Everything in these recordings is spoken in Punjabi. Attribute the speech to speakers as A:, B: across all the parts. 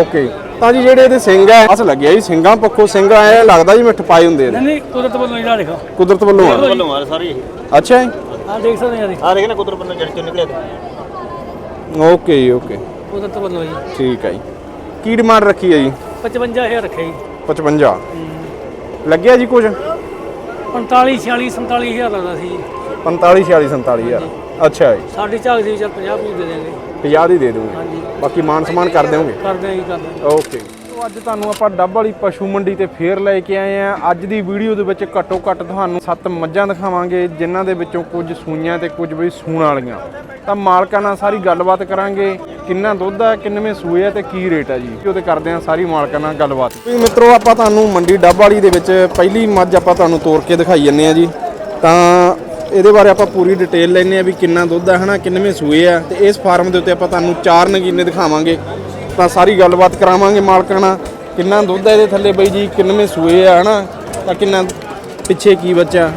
A: ਓਕੇ ਤਾਂ ਜੀ ਜਿਹੜੇ ਇਹਦੇ ਸਿੰਘ ਆ ਅਸ ਲੱਗਿਆ ਜੀ ਸਿੰਘਾਂ ਪੱਖੋਂ ਸਿੰਘ ਐ ਲੱਗਦਾ ਜੀ ਮਿੱਠ ਪਾਏ ਹੁੰਦੇ ਨੇ
B: ਨਹੀਂ ਨਹੀਂ ਕੁਦਰਤ ਵੱਲੋਂ ਇਹਦਾ ਦੇਖੋ।
A: ਕੁਦਰਤ ਵੱਲੋਂ ਆ?
C: ਵੱਲੋਂ ਆ ਸਾਰੇ ਇਹ।
A: ਅੱਛਾ ਜੀ।
B: ਆ ਦੇਖ ਸਕਦੇ ਆ ਜੀ।
C: ਆ ਦੇਖ ਨਾ ਕੁਦਰ ਬੰਦਾ ਜੜ ਚੋਂ ਨਿਕਲਿਆ ਤੇ।
A: ਓਕੇ ਜੀ ਓਕੇ
B: ਕੁਦਰਤ ਵੱਲੋਂ ਜੀ।
A: ਠੀਕ ਹੈ ਜੀ। ਕੀ ਡਿਮਾਂਡ ਰੱਖੀ ਹੈ ਜੀ?
B: 55000 ਰੱਖਿਆ ਜੀ।
A: 55 ਲੱਗਿਆ ਜੀ ਕੁਝ?
B: 45 46 47000 ਲੱਗਦਾ ਸੀ ਜੀ।
A: 45 46 47000 ਅੱਛਾ ਜੀ।
B: ਸਾਡੀ ਝਾਕ ਦੀ ਚੱਲ 50 ਵੀ ਦੇ ਦੇਣਗੇ।
A: 50 ਦੀ ਦੇ ਦੂੰਗੇ
B: ਹਾਂਜੀ।
A: ਬਾਕੀ ਮਾਨ ਸਮਾਨ ਕਰ ਦੇਵੋਗੇ
B: ਕਰਦੇ ਆਂ ਜੀ ਕਰਦੇ ਆਂ।
A: ਓਕੇ। ਸੋ ਅੱਜ ਤੁਹਾਨੂੰ ਆਪਾਂ ਡੱਬ ਵਾਲੀ ਪਸ਼ੂ ਮੰਡੀ ਤੇ ਫੇਰ ਲੈ ਕੇ ਆਏ ਆ ਅੱਜ ਦੀ ਵੀਡੀਓ ਦੇ ਵਿੱਚ ਘੱਟੋ ਘੱਟ ਤੁਹਾਨੂੰ ਸੱਤ ਮੱਝਾਂ ਦਿਖਾਵਾਂਗੇ ਜਿਨ੍ਹਾਂ ਦੇ ਵਿੱਚੋਂ ਕੁਝ ਸੂਈਆਂ ਤੇ ਕੁਝ ਬਈ ਸੂਣ ਵਾਲੀਆਂ। ਤਾਂ ਮਾਲਕਾਂ ਨਾਲ ਸਾਰੀ ਗੱਲਬਾਤ ਕਰਾਂਗੇ। ਕਿੰਨਾ ਦੁੱਧ ਆ ਕਿੰਨਵੇਂ ਸੂਏ ਆ ਤੇ ਕੀ ਰੇਟ ਆ ਜੀ। ਉਹਦੇ ਕਰਦੇ ਆ ਸਾਰੀ ਮਾਲਕਾਂ ਨਾਲ ਗੱਲਬਾਤ। ਵੀ ਮਿੱਤਰੋ ਆਪਾਂ ਤੁਹਾਨੂੰ ਮੰਡੀ ਡੱਬ ਵਾਲੀ ਦੇ ਵਿੱਚ ਪਹਿਲੀ ਮੱਝ ਆਪਾਂ ਤੁਹਾਨੂੰ ਤੋੜ ਕੇ ਦਿਖਾਈ ਜੰਨੇ ਆ ਜੀ। ਤਾਂ ਇਹਦੇ ਬਾਰੇ ਆਪਾਂ ਪੂਰੀ ਡਿਟੇਲ ਲੈਣੇ ਆ ਵੀ ਕਿੰਨਾ ਦੁੱਧ ਆ ਹਨਾ ਕਿੰਨਵੇਂ ਸੂਏ ਆ। ਤੇ ਇਸ ਫਾਰਮ ਦੇ ਉੱਤੇ ਆਪਾਂ ਤੁਹਾਨੂੰ ਚਾਰ ਨਗੀਨੇ ਦਿਖਾਵਾਂਗੇ। ਤਾਂ ਸਾਰੀ ਗੱਲਬਾਤ ਕਰਾਵਾਂਗੇ ਮਾਲਕਾਂ ਨਾਲ ਕਿੰਨਾ ਦੁੱਧ ਆ ਇਹਦੇ ਥੱਲੇ ਬਈ ਜੀ ਕਿੰਨਵੇਂ ਸੂਏ ਆ ਹਨਾ। ਤਾਂ ਕਿੰਨਾ ਪਿੱਛੇ ਕੀ ਬੱਚਾ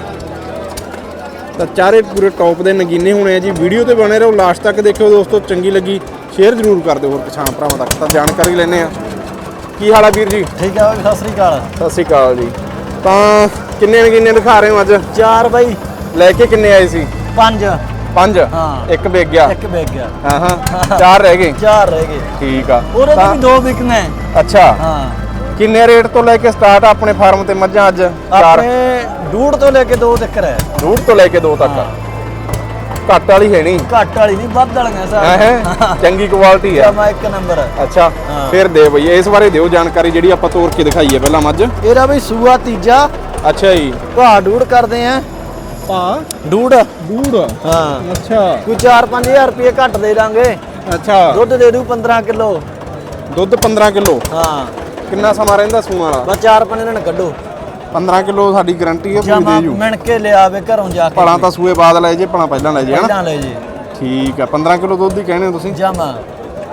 A: ਤਾਂ ਚਾਰੇ ਪੂਰੇ ਟੌਪ ਦੇ ਨਗੀਨੇ ਹੋਣੇ ਆ ਜੀ। ਵੀਡੀਓ ਤੇ ਬਣੇ ਰਹੋ ਲਾਸਟ ਤੱਕ ਦੇਖਿਓ ਦੋਸਤੋ ਚੰਗੀ ਲੱਗੀ। ਸ਼ੇਅਰ ਜ਼ਰੂਰ ਕਰ ਦਿਓ ਹੋਰ ਕਿਸਾਨ ਭਰਾਵਾਂ ਤੱਕ। ਤਾਂ ਜਾਣਕਾਰੀ ਲੈਣੇ ਆ ਕੀ ਹਾਲ ਆ ਵੀਰ ਜੀ?
C: ਠੀਕ ਆ ਸਤਿ ਸ੍ਰੀ ਅਕਾਲ।
A: ਸਤਿ ਸ਼੍ਰੀ ਅਕਾਲ ਜੀ। ਤਾਂ ਕਿੰਨੇ ਨਗੀਨੇ ਦਿਖਾ ਰਹੇ ਹੋ ਅੱਜ?
C: ਚਾਰ ਬਾਈ।
A: ਲੈ ਕੇ ਕਿੰਨੇ ਆਏ ਸੀ?
C: ਪੰਜ।
A: ਪੰਜ?
C: ਹਾਂ।
A: ਇੱਕ ਵੇਚ ਗਿਆ।
C: ਇੱਕ ਵੇਚ ਗਿਆ।
A: ਹਾਂ ਹਾਂ। ਚਾਰ ਰਹਿ ਗਏ।
C: ਚਾਰ ਰਹਿ ਗਏ।
A: ਠੀਕ ਆ।
C: ਉਹਦੇ
A: ਤਾਂ-
C: ਤੋਂ ਵੀ ਦੋ ਵਿਕਨੇ
A: ਅੱਛਾ।
C: ਹਾਂ।
A: ਕਿੰਨੇ ਰੇਟ ਤੋਂ ਲੈ ਕੇ ਸਟਾਰਟ ਆ ਆਪਣੇ ਫਾਰਮ ਤੇ ਮੱਝਾਂ ਅੱਜ? ਚਾਰ।
C: ਆਪਣੇ ਡੂੜ ਤੋਂ ਲੈ ਕੇ ਦੋ ਤੱਕ ਹੈ
A: ਰੂਟ ਤੋਂ ਲੈ ਕੇ ਦੋ ਤੱਕ ਘੱਟ ਵਾਲੀ ਹੈ ਨਹੀਂ।
C: ਘੱਟ ਵਾਲੀ ਨਹੀਂ ਵੱਧ ਵਾਲੀਆਂ
A: ਹੈ ਹੈ। ਚੰਗੀ ਕੁਆਲਿਟੀ ਆ।
C: ਜਮਾ ਇੱਕ ਨੰਬਰ। ਹੈ
A: ਅੱਛਾ।
C: ਹਾਂ।
A: ਫਿਰ ਦੇ ਬਈ ਇਸ ਬਾਰੇ ਦਿਓ ਜਾਣਕਾਰੀ ਜਿਹੜੀ ਆਪਾਂ ਤੋੜ ਕੇ ਦਿਖਾਈ ਹੈ ਪਹਿਲਾਂ ਮੱਝ।
C: ਇਹਦਾ ਬਈ ਸੂਆ ਤੀਜਾ।
A: ਅੱਛਾ ਜੀ।
C: ਭਾ ਡੂੜ ਕਰਦੇ ਆ।
A: ਪਾ
C: ਡੂੜ
A: ਦੂੜ
C: ਹਾਂ।
A: ਅੱਛਾ।
C: ਕੋਈ 4-5000 ਰੁਪਏ ਘੱਟ ਦੇ ਦਾਂਗੇ।
A: ਅੱਛਾ।
C: ਦੁੱਧ ਦੇ ਦੂ 15 ਕਿਲੋ।
A: ਦੁੱਧ 15 ਕਿਲੋ?
C: ਹਾਂ।
A: ਕਿੰਨਾ ਸਮਾਂ ਰਹਿੰਦਾ ਸੂਣ ਵਾਲਾ?
C: ਬਸ 4-5 ਦਿਨ ਕੱਢੋ।
A: 15 ਕਿਲੋ ਸਾਡੀ ਗਾਰੰਟੀ ਹੈ ਪੂਰੀ
C: ਜਮਾ
A: ਦੇ ਜੂ।
C: ਮਿਣ ਕੇ ਲਿਆਵੇ ਘਰੋਂ ਜਾ ਕੇ।
A: ਭਲਾ ਤਾਂ ਸੂਏ ਬਾਅਦ ਲੈ ਜੇ ਭਲਾ ਪਹਿਲਾਂ ਲੈ ਜੇ ਹਨਾ?
C: ਪਹਿਲਾਂ ਲੈ ਜੀ।
A: ਠੀਕ ਆ 15 ਕਿਲੋ ਦੁੱਧ ਹੀ ਕਹਿੰਦੇ ਹੋ ਤੁਸੀਂ?
C: ਜਮਾ।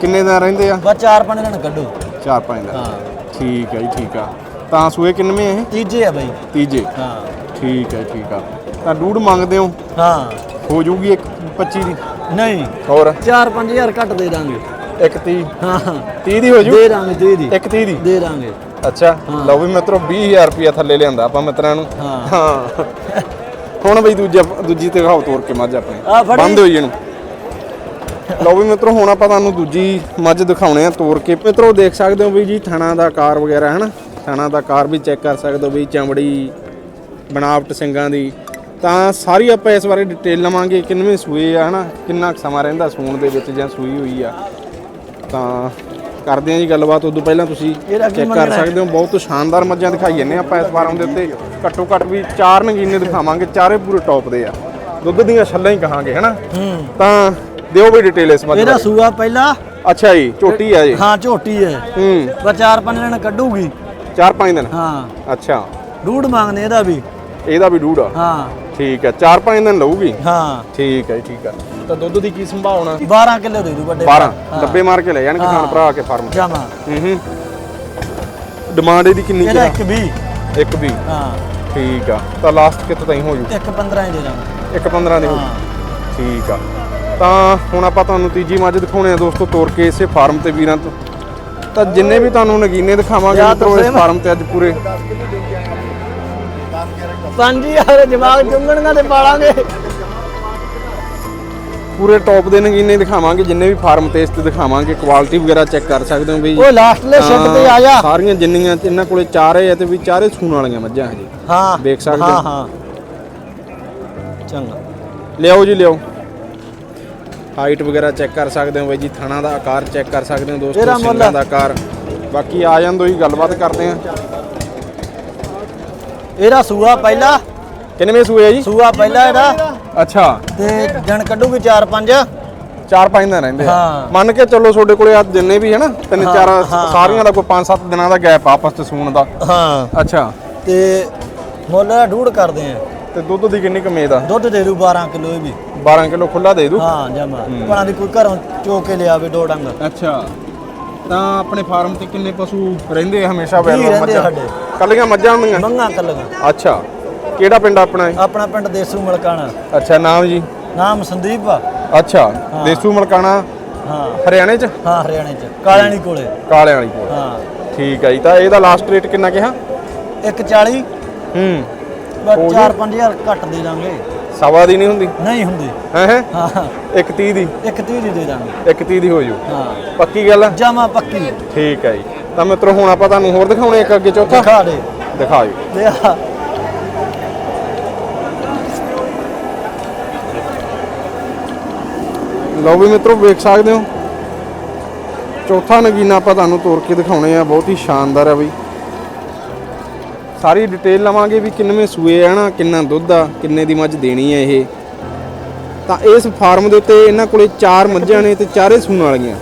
A: ਕਿੰਨੇ ਦਿਨ ਰਹਿੰਦੇ ਆ?
C: ਬਸ 4-5 ਦਿਨ ਕੱਢੋ।
A: 4-5 ਦਿਨ।
C: ਹਾਂ।
A: ਠੀਕ ਹੈ ਜੀ ਠੀਕ ਆ। ਤਾਂ ਸੂਏ ਕਿੰਨਵੇਂ ਇਹ?
C: ਤੀਜੇ ਆ ਬਈ।
A: ਤੀਜੇ।
C: ਹਾਂ।
A: ਠੀਕ ਹੈ ਠੀਕ ਆ। ਤਾਂ ਡੂੜ ਮੰਗਦੇ ਹੋ?
C: ਹਾਂ।
A: ਹੋ ਜੂਗੀ ਇੱਕ 25 ਦੀ।
C: ਨਹੀਂ।
A: ਹੋਰ?
C: 4-5000 ਘੱਟ ਦੇ ਦਾਂਗੇ।
A: ਇੱਕ 30
C: ਹਾਂ ਹਾਂ।
A: 30 ਦੀ ਹੋ ਜੂ?
C: ਦੇ ਦਾਂਗੇ ਦੇ ਦੀ।
A: ਇੱਕ 30 ਦੀ?
C: ਦੇ ਦਾਂਗੇ।
A: ਅੱਛਾ। ਲਓ ਵੀ ਮਿੱਤਰੋ 20000 ਰੁਪਿਆ ਥੱਲੇ ਲਿਆਂਦਾ ਆਪਾਂ ਮਿੱਤਰਾਂ ਨੂੰ।
C: ਹਾਂ।
A: ਹੁਣ ਬਈ ਦੂਜਾ ਦੂਜੀ ਤੇ ਖਾਓ ਤੋੜ ਕੇ ਮੱਝ ਆਪਣੇ। ਬੰਦ ਹੋਈ ਇਹਨੂੰ। ਲਓ ਵੀ ਮਿੱਤਰੋ ਹੁਣ ਆਪਾਂ ਤੁਹਾਨੂੰ ਦੂਜੀ ਮੱਝ ਦਿਖਾਉਣੇ ਆ ਤੋੜ ਕੇ। ਮਿੱਤਰੋ ਦੇਖ ਸਕਦੇ ਹੋ ਵੀ ਜੀ ਥਣਾ ਦਾ ਆਕਾਰ ਵਗੈਰਾ ਹੈ ਨਾ ਥਣਾ ਦਾ ਆਕਾਰ ਵੀ ਚੈੱਕ ਕਰ ਸਕਦੇ ਹੋ ਵੀ ਚਮੜੀ ਬਣਾਵਟ ਸਿੰਘਾਂ ਦੀ। ਤਾਂ ਸਾਰੀ ਆਪਾਂ ਇਸ ਬਾਰੇ ਡਿਟੇਲ ਲਵਾਂਗੇ ਕਿੰਨਵੇਂ ਸੂਏ ਆ ਹਨਾ? ਕਿੰਨਾ ਸਮਾਂ ਰਹਿੰਦਾ ਸੂਣ ਦੇ ਵਿੱਚ ਜਾਂ ਸੂਈ ਹੋਈ ਆ। ਤਾਂ ਕਰਦੇ ਆ ਜੀ ਗੱਲਬਾਤ ਉਦੋਂ ਪਹਿਲਾਂ ਤੁਸੀਂ ਚੈੱਕ ਕਰ? ਸਕਦੇ ਹੋ। ਬਹੁਤ ਸ਼ਾਨਦਾਰ ਮੱਝਾਂ ਦਿਖਾਈ ਜੰਨੇ ਆਪਾਂ ਇਸ ਫਾਰਮ ਦੇ ਉੱਤੇ ਘੱਟੋ ਘੱਟ ਵੀ ਚਾਰ ਨਗੀਨੇ ਦਿਖਾਵਾਂਗੇ ਚਾਰੇ ਪੂਰੇ ਟੌਪ ਦੇ ਆ। ਦੁੱਧ ਦੀਆਂ ਛੱਲਾਂ ਹੀ ਕਹਾਂਗੇ ਹਨਾ? ਤਾਂ ਦਿਓ ਵੀ ਡਿਟੇਲ ਇਸ ਮੱਝ
C: ਇਹਦਾ ਸੂਆ ਪਹਿਲਾ।
A: ਅੱਛਾ ਜੀ ਝੋਟੀ ਆ ਜੀ।
C: ਹਾਂ ਝੋਟੀ ਹੈ।
A: ਹੂੰ।
C: ਬਸ 4-5 ਦਿਨ ਕੱਢੂਗੀ।
A: ਚਾਰ ਪੰਜ ਦਿਨ?
C: ਹਾਂ।
A: ਅੱਛਾ।
C: ਡੂੜ ਮੰਗਨੇ ਇਹਦਾ ਵੀ।
A: ਇਹਦਾ ਵੀ ਡੂੜ ਆ?
C: ਹਾਂ।
A: ਠੀਕ ਹੈ ਚਾਰ ਪੰਜ ਦਿਨ ਲਊਗੀ।
C: ਹਾਂ।
A: ਠੀਕ ਹੈ ਜੀ, ਠੀਕ ਹੈ। ਤਾਂ ਦੁੱਧ ਦੀ ਕੀ ਸੰਭਾਵਨਾ?
C: 12 ਕਿਲੋ ਦੇ ਦੂ ਵੱਡੇ
A: 12 ਡੱਬੇ ਮਾਰ ਕੇ ਲੈ ਜਾਣ ਕਿਸਾਨ
C: ਹਾਂ।
A: ਭਰਾ ਆ ਕੇ ਫਾਰਮ
C: ਜਮਾ
A: ਹੂੰ ਹੂੰ। ਡਿਮਾਂਡ ਇਹਦੀ ਕਿੰਨੀ
C: ਇਹਦਾ
A: ਕੁ
C: ਇੱਕ ਵੀ
A: ਆ? ਇੱਕ ਵੀ
C: ਹਾਂ।
A: ਠੀਕ ਆ। ਤਾਂ ਲਾਸਟ ਕਿੱਥੇ ਤਾਈਂ ਹੋ ਜੂ?
C: ਇੱਕ 15 ਹੀ ਦੇ ਦਾਂਗੇ।
A: ਇੱਕ 15 ਦੀ ਹੋ
C: ਹਾਂ।
A: ਜੂ ਠੀਕ ਆ। ਤਾਂ ਹੁਣ ਆਪਾਂ ਤੁਹਾਨੂੰ ਤੀਜੀ ਮੱਝ ਦਿਖਾਉਣੇ ਆ ਦੋਸਤੋ ਤੋਰ ਕੇ ਇਸੇ ਫਾਰਮ ਤੇ ਵੀਰਾਂ ਤੋਂ। ਤਾਂ ਜਿੰਨੇ ਵੀ ਤੁਹਾਨੂੰ ਨਗੀਨੇ ਦਿਖਾਵਾਂਗੇ ਮਿੱਤਰੋ ਇਸ ਫਾਰਮ ਤੇ ਅੱਜ ਪੂਰੇ।
C: 5000 ਜਵਾਗ ਜੁੰਗਣੀਆਂ ਤੇ ਪਾਲਾਂਗੇ।
A: ਪੂਰੇ ਟੌਪ ਦੇ ਨਗੀਨੇ ਦਿਖਾਵਾਂਗੇ ਜਿੰਨੇ ਵੀ ਫਾਰਮ ਤੇ ਇਸ ਤੇ ਦਿਖਾਵਾਂਗੇ। ਕੁਆਲਿਟੀ ਵਗੈਰਾ ਚੈੱਕ ਕਰ ਸਕਦੇ ਹੋ ਬਈ।
C: ਉਹ ਲਾਸਟਲੇ ਸ਼ੈੱਡ ਤੇ ਆ ਜਾ।
A: ਸਾਰੀਆਂ ਜਿੰਨੀਆਂ ਇਹਨਾਂ ਕੋਲੇ ਚਾਰੇ ਆ ਤੇ ਵੀ ਚਾਰੇ ਸੂਣ ਵਾਲੀਆਂ ਮੱਝਾਂ
C: ਹਾਂ
A: ਦੇਖ ਸਕਦੇ
C: ਹਾਂ
A: ਹੋ।
C: ਹਾਂ। ਚੰਗਾ।
A: ਲਿਆਓ ਜੀ ਲਿਆਓ। ਹਾਈਟ ਵਗੈਰਾ ਚੈੱਕ ਕਰ ਸਕਦੇ ਹੋ ਬਾਈ ਜੀ ਥਣਾ ਦਾ ਆਕਾਰ ਚੈੱਕ ਕਰ ਸਕਦੇ ਹੋ ਦੋਸਤੋ ਸਿੰਘਾਂ ਦਾ ਆਕਾਰ। ਬਾਕੀ ਆ ਜਾਂਦੋ ਹੀ ਗੱਲਬਾਤ ਕਰਦੇ ਆ
C: ਇਹਦਾ ਸੂਆ ਪਹਿਲਾ।
A: ਕਿੰਨਵੇਂ ਸੂਏ ਆ ਜੀ?
C: ਸੂਆ ਪਹਿਲਾ ਇਹਦਾ।
A: ਅੱਛਾ।
C: ਤੇ ਦਿਨ ਕੱਢੂਗੀ 4-5
A: ਚਾਰ ਪੰਜ ਦਿਨ ਰਹਿੰਦੇ ਆ।
C: ਹਾਂ।
A: ਮੰਨ ਕੇ ਚੱਲੋ ਤੁਹਾਡੇ ਕੋਲੇ ਆ ਜਿੰਨੇ ਵੀ ਹੈ ਨਾ ਤਿੰਨ ਚਾਰ ਸਾਰੀਆਂ ਦਾ ਕੋਈ 5-7 ਦਿਨਾਂ ਦਾ ਗੈਪ ਆਪਸ ਚ ਸੂਣ ਦਾ।
C: ਹਾਂ।
A: ਅੱਛਾ।
C: ਤੇ ਮੁੱਲ ਇਹਦਾ ਡੂੜ ਕਰਦੇ ਆ।
A: ਤੇ ਦੁੱਧ ਦੀ ਕਿੰਨੀ ਕਮੇਦ ਆ?
C: ਦੁੱਧ ਦੇ ਦੂ 12 ਕਿਲੋ ਇਹ ਵੀ।
A: 12 ਕਿਲੋ ਖੁੱਲਾ ਦੇ ਦੂ?
C: ਹਾਂ ਜਮਾ। ਭਾਂ ਦੀ ਕੋਈ ਘਰੋਂ ਚੋ ਕੇ ਲਿਆਵੇ ਦੋ ਡੰਗ।
A: ਅੱਛਾ। ਤਾਂ ਆਪਣੇ ਫਾਰਮ ਤੇ ਕਿੰਨੇ ਪਸ਼ੂ ਰਹਿੰਦੇ ਆ ਹਮੇਸ਼ਾ
C: ਵੀਹ
A: ਵੈਲ
C: ਰਹਿੰਦੇ ਆ ਸਾਡੇ।
A: ਕੱਲੀਆਂ ਮੱਝਾਂ ਹੁੰਦੀਆਂ?
C: ਮੰਗਾ ਕੱਲਗਾ
A: ਅੱਛਾ। ਕਿਹੜਾ ਪਿੰਡ ਆਪਣਾ ਇਹ?
C: ਆਪਣਾ ਪਿੰਡ ਦੇਸੂ ਮਲਕਾਣਾ।
A: ਅੱਛਾ ਨਾਮ ਜੀ?
C: ਨਾਮ ਸੰਦੀਪ ਆ।
A: ਅੱਛਾ ਦੇਸੂ ਮਲਕਾਣਾ
C: ਹਾਂ।
A: ਹਰਿਆਣੇ 'ਚ?
C: ਹਾਂ ਹਰਿਆਣੇ ਚ। ਕਾਲਿਆਣੀ ਕੋਲੇ।
A: ਕਾਲਿਆਂ ਵਾਲੀ ਕੋਲ।
C: ਹਾਂ।
A: ਠੀਕ ਹੈ ਜੀ ਤਾਂ ਇਹਦਾ ਲਾਸਟ ਰੇਟ ਕਿੰਨਾ ਕਿਹਾ?
C: 140
A: ਹੂੰ।
C: ਬਸ
A: ਹੋ
C: 4-5000 ਘੱਟ ਦੇ ਦਾਂਗੇ।
A: ਸਵਾ ਦੀ ਨਹੀਂ ਹੁੰਦੀ?
C: ਨਹੀਂ ਹੁੰਦੀ।
A: ਹੈ ਹੈ?
C: ਹਾਂ।
A: 130 ਦੀ?
C: ਇੱਕ ਤੀਹ ਦੀ ਦੇ ਦਾਂਗੇ।
A: 130 ਦੀ ਹੋ ਜੂ।
C: ਹਾਂ।
A: ਪੱਕੀ ਗੱਲ ਹੈ
C: ਜਮਾ ਪੱਕੀ।
A: ਠੀਕ ਹੈ ਜੀ। ਤਾਂ ਮਿੱਤਰੋ ਹੁਣ ਆਪਾਂ ਤੁਹਾਨੂੰ ਹੋਰ ਦਿਖਾਉਣੇ ਇੱਕ ਅੱਗੇ ਚੌਥਾ।
C: ਦਿਖਾ ਦੇ।
A: ਦਿਖਾਓ
C: ਦੇ ਆ।
A: ਲਓ ਵੀ ਮਿੱਤਰੋ ਵੇਖ ਸਕਦੇ ਹੋ। ਚੌਥਾ ਨਗੀਨਾ ਆਪਾਂ ਤੁਹਾਨੂੰ ਤੋੜ ਕੇ ਦਿਖਾਉਣੇ ਆ। ਬਹੁਤ ਹੀ ਸ਼ਾਨਦਾਰ ਆ ਬਈ। ਸਾਰੀ ਡਿਟੇਲ ਲਵਾਂਗੇ ਵੀ ਕਿੰਨਵੇਂ ਸੂਏ ਆ ਨਾ ਕਿੰਨਾ ਦੁੱਧ ਆ ਕਿੰਨੇ ਦੀ ਮੱਝ ਦੇਣੀ ਆ ਇਹ। ਤਾਂ ਇਸ ਫਾਰਮ ਦੇ ਉੱਤੇ ਇਹਨਾਂ ਕੋਲੇ ਚਾਰ ਮੱਝਾਂ ਨੇ ਤੇ ਚਾਰੇ ਸੂਣ ਵਾਲੀਆਂ।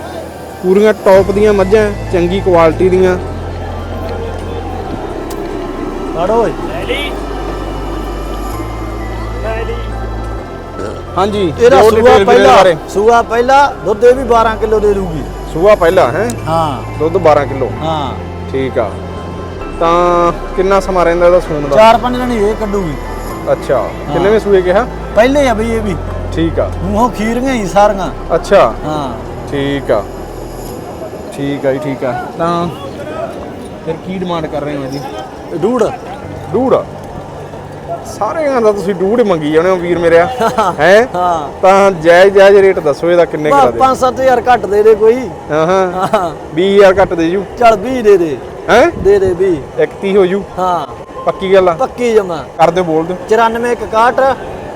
A: ਪੂਰੀਆਂ ਟੌਪ ਦੀਆਂ ਮੱਝਾਂ ਚੰਗੀ ਕੁਆਲਿਟੀ ਦੀਆਂ।
C: ਫੜੋ ਓਏ।
A: ਹਾਂਜੀ
C: ਇਹਦਾ ਸੂਆ ਪਹਿਲਾ। ਸੂਆ ਪਹਿਲਾ ਦੁੱਧ ਇਹ ਵੀ 12 ਕਿਲੋ ਦੇ ਦੂਗੀ
A: ਸੂਆ ਪਹਿਲਾ ਹੈ?
C: ਹਾਂ।
A: ਦੁੱਧ 12 ਕਿਲੋ।
C: ਹਾਂ।
A: ਠੀਕ ਆ। ਤਾਂ ਕਿੰਨਾ ਸਮਾਂ ਰਹਿੰਦਾ ਇਹਦਾ ਸੂਣ ਦਾ?
C: ਚਾਰ ਪੰਜ ਜਣੀ ਇਹ ਕੱਢੂਗੀ।
A: ਅੱਛਾ। ਕਿੰਨੇਵੇਂ ਸੂਏ ਕਿਹਾ?
C: ਪਹਿਲੇ ਆ ਬਈ ਇਹ ਵੀ।
A: ਠੀਕ ਆ।
C: ਮੂੰਹੋਂ ਖੀਰੀਆਂ ਹੀ ਸਾਰੀਆਂ।
A: ਅੱਛਾ।
C: ਹਾਂ।
A: ਠੀਕ ਆ। ਠੀਕ ਆ ਜੀ ਠੀਕ ਆ। ਤਾਂ ਫਿਰ ਕੀ ਡਿਮਾਂਡ ਕਰ ਰਹੇ ਹੋ ਜੀ?
C: ਡੂੜ।
A: ਡੂੜ? ਸਾਰਿਆਂ ਦਾ ਤੁਸੀਂ ਡੂੜ ਮੰਗੀ ਜਾਂਦੇ ਹੋ ਵੀਰ ਮੇਰਿਆ ਹੈ।
C: ਹਾਂ?
A: ਤਾਂ ਜਾਇਜ਼ ਜਾਇਜ਼ ਰੇਟ ਦੱਸੋ ਇਹਦਾ ਕਿੰਨੇ ਕਰਾ ਦੇ।
C: 5-7000 ਘੱਟ ਦੇ ਦੇ ਕੋਈ।
A: ਹਾਂ ਹਾਂ।
C: ਹਾਂ।
A: 20000 ਘੱਟ ਦੇ ਜੂ।
C: ਚਲ 20 ਦੇ ਦੇ।
A: ਹੈ?
C: ਦੇ ਦੇ 20
A: 31 ਹੋ ਜੂ।
C: ਹਾਂ।
A: ਪੱਕੀ ਗੱਲ ਆ?
C: ਪੱਕੀ ਜਮਾ।
A: ਕਰ ਦਿਓ ਬੋਲ ਦਿਓ
C: 94 61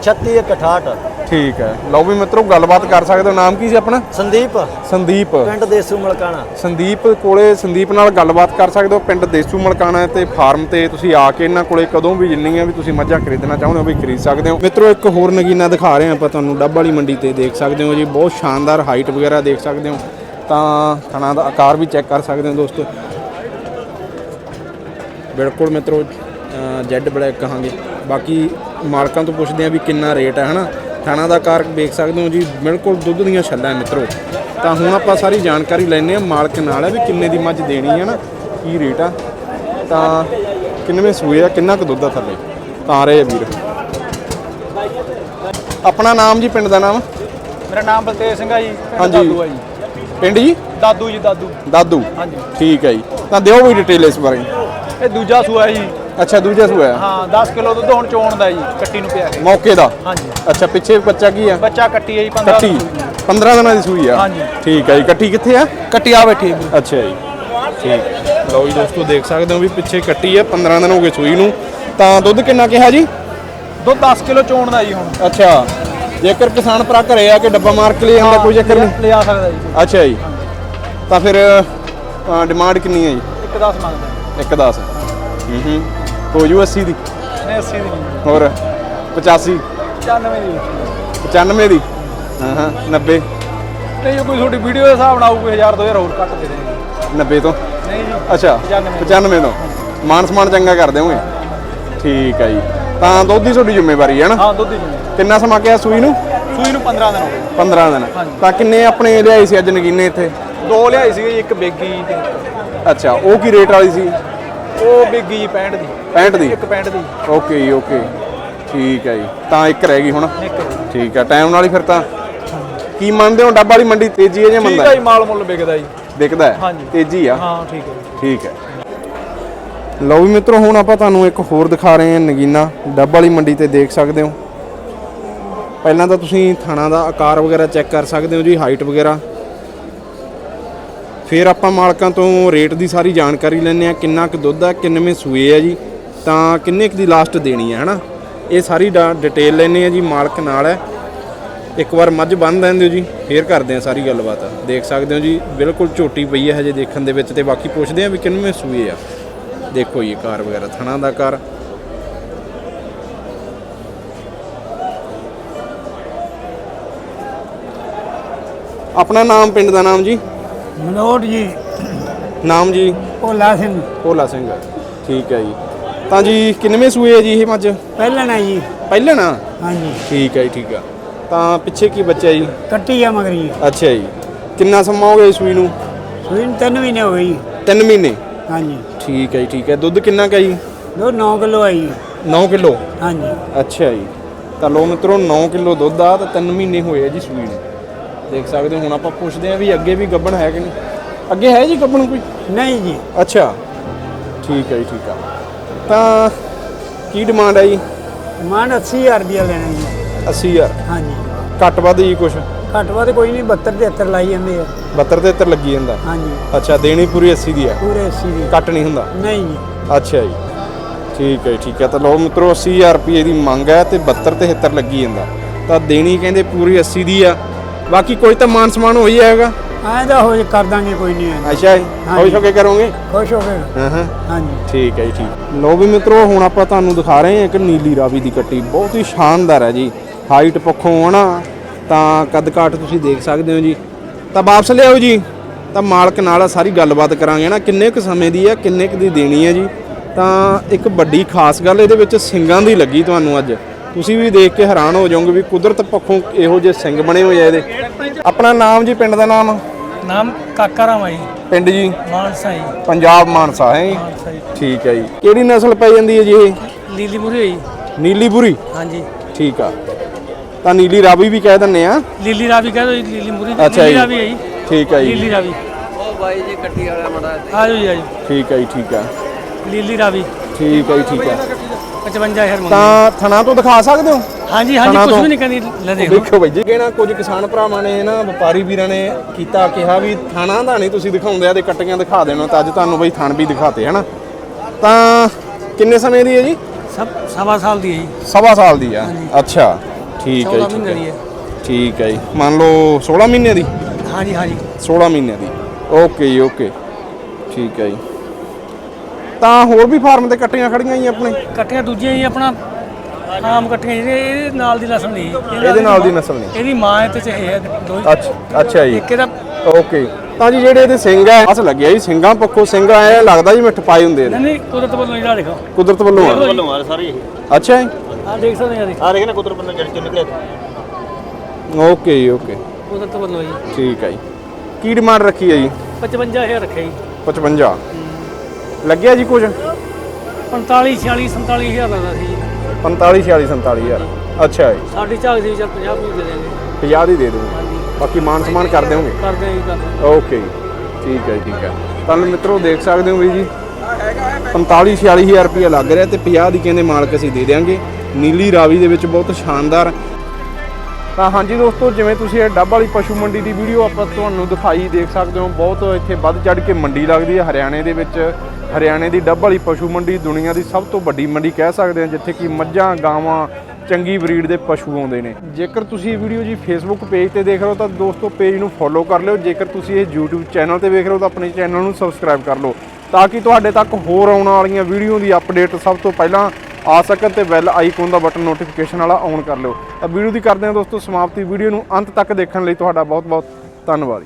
C: 36 168
A: ਠੀਕ ਹੈ। ਲਓ ਵੀ ਮਿੱਤਰੋ ਗੱਲਬਾਤ ਕਰ ਸਕਦੇ ਹੋ। ਨਾਮ ਕੀ ਸੀ ਆਪਣਾ?
C: ਸੰਦੀਪ।
A: ਸੰਦੀਪ।
C: ਪਿੰਡ ਦੇਸੂ ਮਲਕਾਣਾ।
A: ਸੰਦੀਪ ਕੋਲੇ ਸੰਦੀਪ ਨਾਲ ਗੱਲਬਾਤ ਕਰ ਸਕਦੇ ਹੋ। ਪਿੰਡ ਦੇਸੂ ਮਲਕਾਣਾ ਤੇ ਫਾਰਮ ਤੇ ਤੁਸੀਂ ਆ ਕੇ ਇਹਨਾਂ ਕੋਲੇ ਕਦੋਂ ਵੀ ਜਿੰਨੀਆਂ ਵੀ ਤੁਸੀਂ ਮੱਝਾਂ ਖਰੀਦਣਾ ਚਾਹੁੰਦੇ ਹੋ ਵੀ ਖਰੀਦ ਸਕਦੇ ਹੋ। ਮਿੱਤਰੋ ਇੱਕ ਹੋਰ ਨਗੀਨਾ ਦਿਖਾ ਰਹੇ ਆਪਾਂ ਤੁਹਾਨੂੰ। ਡੱਬ ਵਾਲੀ ਮੰਡੀ ਤੇ ਦੇਖ ਸਕਦੇ ਹੋ ਜੀ। ਬਹੁਤ ਸ਼ਾਨਦਾਰ ਹਾਈਟ ਵਗੈਰਾ ਦੇਖ ਸਕਦੇ ਹੋ। ਤਾਂ ਥਣਾ ਦਾ ਆਕਾਰ ਵੀ ਚੈੱਕ ਕਰ ਸਕਦੇ ਹੋ ਦੋਸਤੋ। ਬਿਲਕੁਲ ਮਿੱਤਰੋ ਜੈਡ ਬਲੈਕ ਕਹਾਂਗੇ। ਬਾਕੀ ਮਾਲਕਾਂ ਤੋਂ ਪੁੱਛਦੇ ਆ ਵੀ ਕਿੰਨਾ ਰੇਟ ਹੈ ਹਨਾ? ਥਾਣਾ ਦਾ ਆਕਾਰ ਦੇਖ ਸਕਦੇ ਹੋ ਜੀ ਬਿਲਕੁਲ ਦੁੱਧ ਦੀਆਂ ਛੱਲਾਂ ਹੈ ਮਿੱਤਰੋ। ਤਾਂ ਹੁਣ ਆਪਾਂ ਸਾਰੀ ਜਾਣਕਾਰੀ ਲੈਣੇ ਆ ਮਾਲਕ ਨਾਲ ਹੈ ਵੀ ਕਿੰਨੇ ਦੀ ਮੱਝ ਦੇਣੀ ਹੈ ਨਾ ਕੀ ਰੇਟ ਆ। ਤਾਂ ਕਿੰਨਵੇਂ ਸੂਏ ਆ ਕਿੰਨਾ ਕੁ ਦੁੱਧ ਆ ਥੱਲੇ? ਤਾਂ ਰਹੇ ਆ ਵੀਰ। ਆਪਣਾ ਨਾਮ ਜੀ ਪਿੰਡ ਦਾ ਨਾਮ?
B: ਮੇਰਾ ਨਾਮ ਬਲਤੇਜ ਸਿੰਘ ਆ ਜੀ ਪਿੰਡ
A: ਹਾਂਜੀ।
B: ਦਾਦੂ ਆ ਜੀ।
A: ਪਿੰਡ ਜੀ?
B: ਦਾਦੂ ਜੀ ਦਾਦੂ।
A: ਦਾਦੂ।
B: ਹਾਂਜੀ।
A: ਠੀਕ ਹੈ ਜੀ। ਤਾਂ ਦਿਓ ਕੋਈ ਡਿਟੇਲ ਇਸ ਬਾਰੇ।
B: ਇਹ ਦੂਜਾ ਸੂਆ ਜੀ।
A: ਅੱਛਾ ਦੂਜਾ ਸੂਆ ਹੈ?
B: ਹਾਂ 10 ਕਿਲੋ ਦੁੱਧ ਹੁਣ ਚੋਣ ਦਾ ਜੀ ਕੱਟੀ ਨੂੰ ਪਿਆ
A: ਮੌਕੇ ਦਾ?
B: ਹਾਂਜੀ।
A: ਅੱਛਾ ਪਿੱਛੇ ਬੱਚਾ ਕੀ ਆ
B: ਬੱਚਾ ਕੱਟੀ ਹੈ ਜੀ 15
A: ਕੱਟੀ। 15 ਦਿਨਾਂ ਦੀ ਸੂਈ ਆ?
B: ਹਾਂਜੀ।
A: ਠੀਕ ਹੈ ਜੀ ਕੱਟੀ ਕਿੱਥੇ ਆ?
B: ਕੱਟੀ ਆ ਬੈਠੀ ਹੈ ਜੀ।
A: ਅੱਛਾ ਜੀ। ਠੀਕ। ਲਓ ਜੀ ਦੋਸਤੋ ਦੇਖ ਸਕਦੇ ਹੋ ਵੀ ਪਿੱਛੇ ਕੱਟੀ ਆ 15 ਦਿਨ ਹੋ ਗਏ ਸੂਈ ਨੂੰ। ਤਾਂ ਦੁੱਧ ਕਿੰਨਾ ਕਿਹਾ ਜੀ?
B: ਦੁੱਧ 10 ਕਿਲੋ ਚੋਣ ਦਾ ਜੀ ਹੁਣ।
A: ਅੱਛਾ। ਜੇਕਰ ਕਿਸਾਨ ਭਰਾ ਘਰੇ ਆ ਕੇ ਡੱਬਾ ਮਾਰ ਕੇ ਲੈ ਆਉਂਦਾ ਕੋਈ ਚੱਕਰ ਨਹੀਂ?
B: ਲਿਆ ਸਕਦਾ ਜੀ।
A: ਅੱਛਾ ਜੀ। ਤਾਂ ਫਿਰ ਡਿਮਾਂਡ ਕਿੰਨੀ ਹੈ ਜੀ?
B: ਇੱਕ 10 ਮੰਗਦਾ
A: ਇੱਕ 10 ਹੂੰ ਹੂੰ। ਹੋ ਜੂ 80 ਦੀ?
B: ਨਹੀਂ 80 ਦੀ। ਨਹੀਂ
A: ਹੋਰ 85
B: 95 ਦੀ।
A: 95 ਦੀ? ਹਾਂ ਹਾਂ 90
B: ਨਹੀਂ ਜੇ ਕੋਈ ਤੁਹਾਡੀ ਵੀਡੀਓ ਦੇ ਹਿਸਾਬ ਨਾਲ ਆਊ ਕੋਈ 1000 2000 ਹੋਰ ਘੱਟ ਦੇ ਦੇਣਗੇ।
A: 90 ਤੋਂ?
B: ਨਹੀਂ ਜੀ
A: ਅੱਛਾ
B: 95
A: 95 ਤੋਂ? ਮਾਨ ਸਮਾਨ ਚੰਗਾ ਕਰ ਦੇਵੋਗੇ ਠੀਕ ਹੈ ਜੀ। ਤਾਂ ਦੁੱਧ ਦੀ ਤੁਹਾਡੀ ਜ਼ਿੰਮੇਵਾਰੀ ਹੈ ਨਾ?
B: ਹਾਂ ਦੁੱਧ ਜੀ
A: ਕਿੰਨਾ ਸਮਾਂ ਕਿਹਾ ਸੂਈ ਨੂੰ?
B: ਸੂਈ ਨੂੰ 15 ਦਿਨ ਹੋ ਗਏ।
A: 15 ਦਿਨ। ਤਾਂ ਕਿੰਨੇ ਆਪਣੇ ਲਿਆਏ ਸੀ ਅੱਜ ਨਗੀਨੇ ਇੱਥੇ?
B: ਦੋ ਲਿਆਈ ਸੀਗੇ ਜੀ ਇੱਕ ਬੇਗੀ
A: ਅੱਛਾ ਉਹ ਕੀ ਰੇਟ ਵਾਲੀ ਸੀ?
B: ਉਹ ਬੇਗੀ ਜੀ 65 ਦੀ।
A: 65 ਦੀ?
B: ਇੱਕ 65 ਦੀ।
A: ਓਕੇ ਜੀ ਓਕੇ। ਠੀਕ ਹੈ ਜੀ। ਤਾਂ ਇੱਕ ਰਹਿ ਗਈ ਹੁਣ?
B: ਇੱਕ
A: ਠੀਕ ਹੈ ਟਾਈਮ ਨਾਲ ਹੀ ਫਿਰ ਤਾਂ। ਕੀ ਮੰਨਦੇ ਹੋ ਡੱਬ ਵਾਲੀ ਮੰਡੀ ਤੇਜ਼ੀ ਹੈ ਜਾਂ
B: ਠੀਕ
A: ਮੰਦਾ?
B: ਹੈ ਜੀ ਮਾਲ ਮੁੱਲ ਵਿਕਦਾ ਜੀ।
A: ਦਿਖਦਾ ਹੈ?
B: ਹਾਂਜੀ।
A: ਤੇਜ਼ੀ ਆ?
B: ਹਾਂ ਠੀਕ ਹੈ
A: ਠੀਕ ਹੈ। ਲਓ ਵੀ ਮਿੱਤਰੋ ਹੁਣ ਆਪਾਂ ਤੁਹਾਨੂੰ ਇੱਕ ਹੋਰ ਦਿਖਾ ਰਹੇ ਹਾਂ ਨਗੀਨਾ। ਡੱਬ ਵਾਲੀ ਮੰਡੀ ਤੇ ਦੇਖ ਸਕਦੇ ਹੋ। ਪਹਿਲਾਂ ਤਾਂ ਤੁਸੀਂ ਥਾਣਾ ਦਾ ਆਕਾਰ ਵਗੈਰਾ ਚੈੱਕ ਕਰ ਸਕਦੇ ਹੋ ਜੀ ਹਾਈਟ ਵਗੈਰਾ। ਫਿਰ ਆਪਾਂ ਮਾਲਕਾਂ ਤੋਂ ਰੇਟ ਦੀ ਸਾਰੀ ਜਾਣਕਾਰੀ ਲੈਂਦੇ ਆ ਕਿੰਨਾ ਕੁ ਦੁੱਧ ਆ ਕਿੰਨਵੇਂ ਸੂਏ ਆ ਜੀ। ਤਾਂ ਕਿੰਨੇ ਕੁ ਦੀ ਲਾਸਟ ਦੇਣੀ ਹੈ ਹਨਾ? ਇਹ ਸਾਰੀ ਡਿਟੇਲ ਲੈਂਦੇ ਆ ਜੀ ਮਾਲਕ ਨਾਲ ਹੈ। ਇੱਕ ਵਾਰ ਮੱਝ ਬੰਨ ਲੈਂਦੇ ਹੋ ਜੀ ਫੇਰ ਕਰਦੇ ਆ ਸਾਰੀ ਗੱਲਬਾਤ। ਦੇਖ ਸਕਦੇ ਹੋ ਜੀ ਬਿਲਕੁਲ ਝੋਟੀ ਪਈ ਹੈ ਹਜੇ ਦੇਖਣ ਦੇ ਵਿੱਚ ਤੇ ਬਾਕੀ ਪੁੱਛਦੇ ਆ ਵੀ ਕਿੰਨਵੇਂ ਸੂਏ ਆ। ਦੇਖੋ ਜੀ ਕਾਰ ਵਗੈਰਾ ਥਣਾ ਦਾ ਕਾਰ। ਆਪਣਾ ਨਾਮ ਪਿੰਡ ਦਾ ਨਾਮ ਜੀ?
D: ਮਨੋਟ ਜੀ।
A: ਨਾਮ ਜੀ?
D: ਭੋਲਾ ਸਿੰਘ।
A: ਭੋਲਾ ਸਿੰਘ। ਠੀਕ ਹੈ ਜੀ। ਤਾਂ ਜੀ ਕਿੰਨਵੇਂ ਸੂਏ ਆ ਜੀ ਇਹ ਮੱਝ?
D: ਪਹਿਲਾਂ ਨਾ ਜੀ।
A: ਪਹਿਲਾਂ ਨਾ
D: ਹਾਂਜੀ।
A: ਠੀਕ ਹੈ ਜੀ ਠੀਕ ਆ। ਤਾਂ ਪਿੱਛੇ ਕੀ ਬੱਚਾ ਜੀ?
D: ਕੱਟੀ ਆ ਮਗਰ ਜੀ।
A: ਅੱਛਾ ਜੀ। ਕਿੰਨਾ ਸਮਾਂ ਹੋ ਗਿਆ ਸੂਈ ਨੂੰ?
D: ਸੂਈ ਨੂੰ ਤਿੰਨ ਮਹੀਨੇ ਹੋ ਗਏ ਜੀ।
A: 3 ਮਹੀਨੇ?
D: ਹਾਂਜੀ।
A: ਠੀਕ ਹੈ ਜੀ ਠੀਕ ਹੈ ਦੁੱਧ ਕਿੰਨਾ ਕਾ ਜੀ?
D: ਦੋ 9 ਕਿਲੋ ਆਈ ਜੀ।
A: 9 ਕਿਲੋ?
D: ਹਾਂਜੀ।
A: ਅੱਛਾ ਜੀ। ਤਾਂ ਲੋ ਮਿੱਤਰੋ 9 ਕਿਲੋ ਦੁੱਧ ਆ ਤਾਂ 3 ਮਹੀਨੇ ਹੋਏ ਆ ਜੀ ਸੂਈ ਨੂੰ। ਦੇਖ ਸਕਦੇ ਹੋ ਹੁਣ ਆਪਾਂ ਪੁੱਛਦੇ ਆਂ ਵੀ ਅੱਗੇ ਵੀ ਗੱਬਣ ਹੈ ਕਿ ਨਹੀਂ? ਅੱਗੇ ਹੈ ਜੀ ਗੱਬਣ ਕੋਈ?
D: ਨਹੀਂ ਜੀ।
A: ਅੱਛਾ। ਠੀਕ ਹੈ ਜੀ ਠੀਕ ਆ। ਤਾਂ ਕੀ ਡਿਮਾਂਡ ਹੈ ਜੀ?
D: ਮਾਨ 80000 ਰੁਪਇਆ ਲੈਣਾ ਜੀ।
A: 80000
D: ਹਾਂਜੀ।
A: ਘੱਟ ਵੱਧ ਜੀ ਕੁਛ?
D: ਘੱਟ ਵੱਧ ਕੋਈ ਨਹੀਂ 72 73 ਲਾਈ ਜਾਂਦੇ ਆ।
A: 72 ਤੇ 73 ਲੱਗੀ ਜਾਂਦਾ?
D: ਹਾਂਜੀ।
A: ਅੱਛਾ ਦੇਣੀ ਪੂਰੀ 80 ਦੀ ਆ?
D: ਪੂਰੇ 80 ਦੀ।
A: ਕੱਟ ਨਹੀਂ ਹੁੰਦਾ?
D: ਨਹੀਂ ਜੀ।
A: ਅੱਛਾ ਜੀ। ਠੀਕ ਹੈ ਜੀ, ਠੀਕ ਹੈ। ਤਾਂ ਲਓ ਮਿੱਤਰੋ 80000 ਰੁਪਏ ਦੀ ਮੰਗ ਹੈ ਤੇ 72 ਤੇ 73 ਲੱਗੀ ਜਾਂਦਾ। ਤਾਂ ਦੇਣੀ ਕਹਿੰਦੇ ਪੂਰੀ 80 ਦੀ ਆ। ਬਾਕੀ ਕੋਈ ਤਾਂ ਮਾਨ ਸਮਾਨ ਹੋ ਹੀ ਜਾਏਗਾ।
D: ਐਂ ਤਾਂ ਹੋ ਕਰ ਦਾਂਗੇ ਕੋਈ ਨਹੀਂ ਐਂ।
A: ਅੱਛਾ ਜੀ ਖੁਸ਼ ਹੋ ਕੇ ਕਰੋਗੇ?
D: ਖੁਸ਼ ਹੋ ਗਏ
A: ਹਾਂ ਹਾਂ।
D: ਹਾਂਜੀ।
A: ਠੀਕ ਹੈ ਜੀ ਠੀਕ। ਲੋ ਵੀ ਮਿੱਤਰੋ ਹੁਣ ਆਪਾਂ ਤੁਹਾਨੂੰ ਦਿਖਾ ਰਹੇ ਹਾਂ ਇੱਕ ਨੀਲੀ ਰਾਵੀ ਦੀ ਕੱਟੀ। ਬਹੁਤ ਹੀ ਸ਼ਾਨਦਾਰ ਹੈ ਜੀ। ਹਾਈਟ ਪੱਖੋਂ ਹਨਾ ਤਾਂ ਕੱਦ ਕਾਠ ਤੁਸੀਂ ਦੇਖ ਸਕਦੇ ਹੋ ਜੀ। ਤਾਂ ਵਾਪਸ ਲਿਆਓ ਜੀ। ਤਾਂ ਮਾਲਕ ਨਾਲ ਸਾਰੀ ਗੱਲਬਾਤ ਕਰਾਂਗੇ ਨਾ। ਕਿੰਨੇ ਕੁ ਸਮੇਂ ਦੀ ਹੈ ਕਿੰਨੇ ਕੁ ਦੀ ਦੇਣੀ ਹੈ ਜੀ। ਤਾਂ ਇੱਕ ਵੱਡੀ ਖਾਸ ਗੱਲ ਇਹਦੇ ਵਿੱਚ ਸਿੰਗਾਂ ਦੀ ਲੱਗੀ ਤੁਹਾਨੂੰ ਅੱਜ। ਤੁਸੀਂ ਵੀ ਦੇਖ ਕੇ ਹੈਰਾਨ ਹੋ ਜਾਓਗੇ ਵੀ ਕੁਦਰਤ ਪੱਖੋਂ ਇਹੋ ਜਿਹੇ ਸਿੰਘ ਬਣੇ ਹੋਏ ਆ ਇਹਦੇ। ਆਪਣਾ ਨਾਮ ਜੀ ਪਿੰਡ ਦਾ ਨਾਮ?
E: ਨਾਮ ਕਾਕਾ ਰਾਮ ਹੈ ਜੀ।
A: ਪਿੰਡ ਜੀ?
E: ਮਾਨਸਾ ਜੀ।
A: ਪੰਜਾਬ ਮਾਨਸਾ ਹੈ ਜੀ?
E: ਮਾਨਸਾ ਜੀ।
A: ਠੀਕ ਹੈ ਜੀ। ਕਿਹੜੀ ਨਸਲ ਪੈ ਜਾਂਦੀ ਹੈ ਜੀ ਇਹ?
E: ਲੀਲੀ ਮੁਰੀ ਹੋਈ
A: ਨੀਲੀਪੁਰੀ?
E: ਹਾਂਜੀ।
A: ਠੀਕ ਆ। ਤਾਂ ਨੀਲੀ ਰਾਵੀ ਵੀ ਕਹਿ ਦਿੰਨੇ ਆ।
E: ਲੀਲੀ ਰਾਵੀ ਕਹਿੰਦੇ ਜੀ ਲੀਲੀ ਮੁਰੀ
A: ਅੱਛਾ
E: ਲੀਲੀ
A: ਜੀ।
E: ਰਾਵੀ ਹੈ ਜੀ।
A: ਠੀਕ ਆ ਜੀ।
E: ਲੀਲੀ ਰਾਵੀ। ਉਹ ਬਾਈ ਜੀ ਕੱਟੀ ਵਾਲਾ ਮੜਾ ਆ ਜਾਓ ਜੀ ਆ ਜਾਓ।
A: ਠੀਕ ਆ ਜੀ ਠੀਕ ਆ।
E: ਲੀਲੀ ਰਾਵੀ।
A: ਠੀਕ ਆ ਜੀ ਠੀਕ ਆ।
E: 55000 ਮੰਗੀ
A: ਤਾਂ ਥਣਾ ਤੋਂ ਦਿਖਾ ਸਕਦੇ ਹੋ?
E: ਹਾਂਜੀ ਹਾਂਜੀ ਕੁਝ ਵੀ ਨਹੀਂ ਕਹਿੰਦੀ ਲੈ ਦੇਖੋ
A: ਦੇਖੋ ਬਾਈ ਜੀ ਕਿਹਨਾਂ ਕੁਝ ਕਿਸਾਨ ਭਰਾਵਾਂ ਨੇ ਨਾ ਵਪਾਰੀ ਵੀਰਾਂ ਨੇ ਕੀਤਾ ਕਿਹਾ ਵੀ ਥਣਾ ਦਾ ਨਹੀਂ ਤੁਸੀਂ ਦਿਖਾਉਂਦੇ ਆ ਤੇ ਕੱਟੀਆਂ ਦਿਖਾ ਦੇਣਾ ਤਾਂ ਅੱਜ ਤੁਹਾਨੂੰ ਬਈ ਥਣ ਵੀ ਦਿਖਾਤੇ ਹਨਾ? ਤਾਂ ਕਿੰਨੇ ਸਮੇਂ ਦੀ ਹੈ ਜੀ?
E: ਸਭ ਸਵਾ ਸਾਲ ਦੀ ਹੈ ਜੀ।
A: ਸਵਾ ਸਾਲ ਦੀ ਆ? ਅੱਛਾ ਠੀਕ ਹੈ
E: 14
A: ਜੀ
E: ਮਹੀਨੇ
A: ਠੀਕ ਹੈ ਜੀ। ਮੰਨ ਲਓ 16 ਮਹੀਨੇ ਦੀ?
E: ਹਾਂਜੀ ਹਾਂਜੀ।
A: 16 ਮਹੀਨਿਆਂ ਦੀ। ਓਕੇ ਜੀ ਓਕੇ। ਠੀਕ ਹੈ ਜੀ। ਤਾਂ ਹੋਰ ਵੀ ਫਾਰਮ ਤੇ ਕੱਟੀਆਂ ਖੜੀਆਂ ਜੀ ਆਪਣੇ?
E: ਕੱਟੀਆਂ ਦੂਜੀਆਂ ਜੀ ਆਪਣਾ ਆਮ ਕੱਟੀਆਂ ਜਿਹੜੇ ਇਹਦੇ ਨਾਲ ਦੀ ਨਸਲ ਨਹੀਂ
A: ਇਹਦੇ ਨਾਲ ਦੀ ਨਸਲ ਨਹੀਂ।
E: ਇਹਦੀ ਮਾਂ ਹੈ ਤੇ ਚ ਹੈ ਦੋ ਹੀ।
A: ਅੱਛਾ ਅੱਛਾ ਜੀ।
E: ਇੱਕ ਇਹਦਾ
A: ਓਕੇ ਤਾਂ ਜੀ ਜਿਹੜੇ ਇਹਦੇ ਸਿੰਘ ਆ ਅਸ ਲੱਗਿਆ ਜੀ ਸਿੰਘਾਂ ਪੱਖੋਂ ਸਿੰਘ ਆਇਆ ਲੱਗਦਾ ਜੀ ਮਿੱਠ ਪਾਏ ਹੁੰਦੇ
E: ਨਹੀਂ
A: ਨੇ
E: ਨਹੀਂ ਕੁਦਰਤ ਵੱਲੋਂ ਜਿਹੜਾ ਦੇਖੋ
A: ਕੁਦਰਤ ਵੱਲੋਂ ਆ।
C: ਵੱਲੋਂ ਆ ਸਾਰੇ ਇਹ।
A: ਅੱਛਾ ਜੀ।
E: ਆ ਦੇਖ ਸਕਦੇ ਆ ਜੀ
C: ਆ ਰਹੇ ਨਾ ਕੁਦਰ ਬੰਦਾ ਜੜ ਚ ਨਿਕਲੇ
A: ਓਕੇ ਜੀ ਓਕੇ।
E: ਕੁਦਰਤ ਵੱਲੋਂ ਜੀ।
A: ਠੀਕ ਹੈ ਜੀ। ਕੀ ਡਿਮਾਂਡ ਰੱਖੀ ਹੈ ਜੀ?
E: 55000 ਰੱਖਿਆ ਜੀ।
A: 55 ਲੱਗਿਆ ਜੀ ਕੁਝ?
E: 45 46 47000 ਦਾ ਸੀ। ਜੀ
A: 45 46 47000 ਅੱਛਾ ਜੀ।
E: ਸਾਡੀ ਝਾਕ ਸੀ ਚੱਲ 50 ਵੀ ਦੇ ਦੇਣਗੇ।
A: 50 ਦੀ ਦੇ ਦਿਓ।
E: ਹਾਂਜੀ।
A: ਬਾਕੀ ਮਾਨ ਸਮਾਨ ਕਰ ਦਿਓਗੇ
E: ਕਰਦੇ ਜੀ ਕਰਦੇ।
A: ਓਕੇ ਜੀ। ਠੀਕ ਹੈ ਜੀ, ਠੀਕ ਹੈ। ਤਾਂ ਮਿੱਤਰੋ ਦੇਖ ਸਕਦੇ ਹੋ ਵੀ ਜੀ 45 46000 ਰੁਪਏ ਲੱਗ ਰਿਹਾ ਤੇ 50 ਦੀ ਕਹਿੰਦੇ ਮਾਲਕ ਅਸੀਂ ਦੇ ਦੇਾਂਗੇ ਨੀਲੀ ਰਾਵੀ ਦੇ ਵਿੱਚ ਬਹੁਤ ਸ਼ਾਨਦਾਰ। ਤਾਂ ਹਾਂਜੀ ਦੋਸਤੋ ਜਿਵੇਂ ਤੁਸੀਂ ਇਹ ਡੱਬ ਵਾਲੀ ਪਸ਼ੂ ਮੰਡੀ ਦੀ ਵੀਡੀਓ ਆਪਾਂ ਤੁਹਾਨੂੰ ਦਿਖਾਈ ਦੇਖ ਸਕਦੇ ਹੋ ਬਹੁਤ ਇੱਥੇ ਵੱਧ ਚੜ ਕੇ ਮੰਡੀ ਲੱਗਦੀ ਹੈ ਹਰਿਆਣੇ ਦੇ ਵਿੱਚ। ਹਰਿਆਣੇ ਦੀ ਡੱਬ ਵਾਲੀ ਪਸ਼ੂ ਮੰਡੀ ਦੁਨੀਆ ਦੀ ਸਭ ਤੋਂ ਵੱਡੀ ਮੰਡੀ ਕਹਿ ਸਕਦੇ ਹਾਂ, ਜਿੱਥੇ ਕਿ ਮੱਝਾਂ, ਗਾਵਾਂ, ਚੰਗੀ ਬਰੀਡ ਦੇ ਪਸ਼ੂ ਆਉਂਦੇ ਨੇ। ਜੇਕਰ ਤੁਸੀਂ ਇਹ ਵੀਡੀਓ ਜੀ ਫੇਸਬੁੱਕ ਪੇਜ ਤੇ ਦੇਖ ਰਹੇ ਹੋ ਤਾਂ ਦੋਸਤੋ ਪੇਜ ਨੂੰ ਫੋਲੋ ਕਰ ਲਿਓ। ਜੇਕਰ ਤੁਸੀਂ ਇਹ YouTube ਚੈਨਲ ਤੇ ਵੇਖ ਰਹੇ ਹੋ ਤਾਂ ਆਪਣੇ ਚੈਨਲ ਨੂੰ ਸਬਸਕ੍ਰਾਈਬ ਕਰ ਲਓ, ਤਾਂ ਕਿ ਤੁਹਾਡੇ ਤੱਕ ਹੋਰ ਆਉਣ ਵਾਲੀਆਂ ਵੀਡੀਓ ਦੀ ਅਪਡੇਟ ਸਭ ਤੋਂ ਪਹਿਲਾਂ ਆ ਸਕਣ ਤੇ ਬੈਲ ਆਈਕਨ ਦਾ ਬਟਨ ਨੋਟੀਫਿਕੇਸ਼ਨ ਵਾਲਾ ਔਨ ਕਰ ਲਿਓ। ਤਾਂ ਵੀਡੀਓ ਦੀ ਕਰਦੇ ਹਾਂ ਦੋਸਤੋ ਸਮਾਪਤੀ। ਵੀਡੀਓ ਨੂੰ ਅੰਤ ਤੱਕ ਦੇਖਣ ਲਈ ਤੁਹਾਡਾ ਬਹੁਤ ਬਹੁਤ ਧੰਨਵਾਦ।